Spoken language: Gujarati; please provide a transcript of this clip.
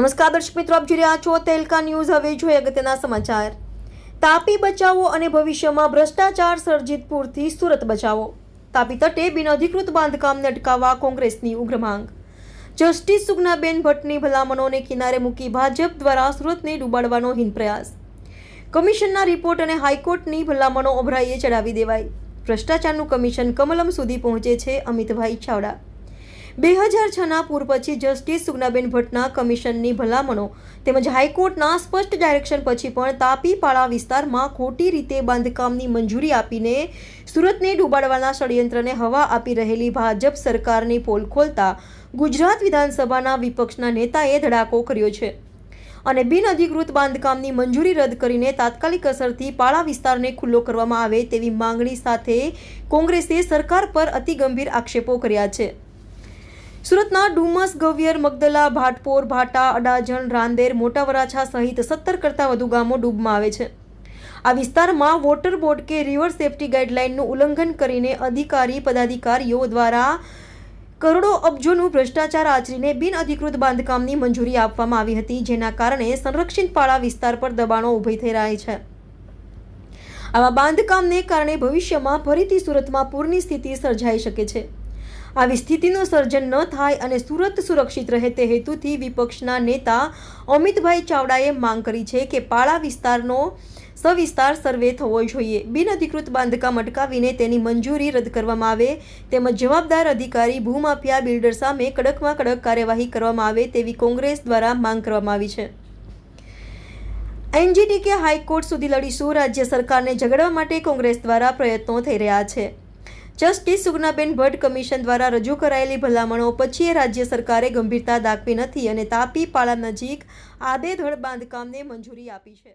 નમસ્કાર દર્શક મિત્રો, આપ જોઈ રહ્યા છો તેલકા ન્યૂઝ. હવે જોઈએ અગત્યના સમાચાર. તાપી બચાવો અને ભવિષ્યમાં ભ્રષ્ટાચાર સર્જિત પૂરથી સુરત બચાવો. તાપી તટે બિનઅધિકૃત બાંધકામને અટકાવવા કોંગ્રેસની ઉગ્ર માંગ. જસ્ટિસ સુગનાબેન ભટ્ટની ભલામણોને કિનારે મૂકી ભાજપ દ્વારા સુરતને ડૂબાડવાનો હિન પ્રયાસ. કમિશનના રિપોર્ટ અને હાઈકોર્ટની ભલામણો ઓભરાઈએ ચડાવી દેવાઈ. ભ્રષ્ટાચારનું કમિશન કમલમ સુધી પહોંચે છે અમિતભાઈ ચાવડા. બે હજાર છના પૂર પછી જસ્ટિસ સુગનાબેન ભટ્ટના કમિશનની ભલામણો તેમજ હાઈકોર્ટના સ્પષ્ટ ડાયરેક્શન પછી પણ તાપીપાળા વિસ્તારમાં ખોટી રીતે બાંધકામની મંજૂરી આપીને સુરતને ડૂબાડવાના ષડયંત્રને હવા આપી રહેલી ભાજપ સરકારની પોલ ખોલતા ગુજરાત વિધાનસભાના વિપક્ષના નેતાએ ધડાકો કર્યો છે. અને બિનઅધિકૃત બાંધકામની મંજૂરી રદ કરીને તાત્કાલિક અસરથી પાળા વિસ્તારને ખુલ્લો કરવામાં આવે તેવી માંગણી સાથે કોંગ્રેસે સરકાર પર અતિ ગંભીર આક્ષેપો કર્યા છે. સુરતના ડુમસ, ગવિયર, મગદલા, ભાટપોર, ભાટા, અડાજણ, રાંદેર મોટા વરાછા સહિત સત્તર કરતાં વધુ ગામો ડૂબમાં આવે છે. આ વિસ્તારમાં વોટર બોર્ડ કે રિવર સેફટી ગાઈડલાઇનનું ઉલ્લંઘન કરીને અધિકારી, પદાધિકારીઓ દ્વારા કરોડો અબજોનું ભ્રષ્ટાચાર આચરીને બિનઅધિકૃત બાંધકામની મંજૂરી આપવામાં આવી હતી, જેના કારણે સંરક્ષિત પાળા વિસ્તાર પર દબાણો ઊભી થઈ રહી છે. આવા બાંધકામને કારણે ભવિષ્યમાં ફરીથી સુરતમાં પૂરની સ્થિતિ સર્જાઈ શકે છે. આવી સ્થિતિનું સર્જન ન થાય અને સુરત સુરક્ષિત રહે તે હેતુથી વિપક્ષના નેતા અમિતભાઈ ચાવડાએ માંગ કરી છે કે પાળા વિસ્તારનો સવિસ્તાર સર્વે થવો જોઈએ. બિનઅધિકૃત બાંધકામ અટકાવીને તેની મંજૂરી રદ કરવામાં આવે તેમજ જવાબદાર અધિકારી, ભૂમાફિયા બિલ્ડર સામે કડકમાં કડક કાર્યવાહી કરવામાં આવે તેવી કોંગ્રેસ દ્વારા માંગ કરવામાં આવી છે. એનજીટી કે હાઈકોર્ટ સુધી લડીશું રાજ્ય સરકારને ઝઘડવા માટે કોંગ્રેસ દ્વારા પ્રયત્નો થઈ રહ્યા છે. જસ્ટિસ સુગનાબેન ભટ્ટ કમિશન દ્વારા રજૂ કરાયેલી ભલામણો પછી રાજ્ય સરકારે ગંભીરતા દાખવી નથી અને તાપી પાળા નજીક આદેધડ બાંધકામને મંજૂરી આપી છે.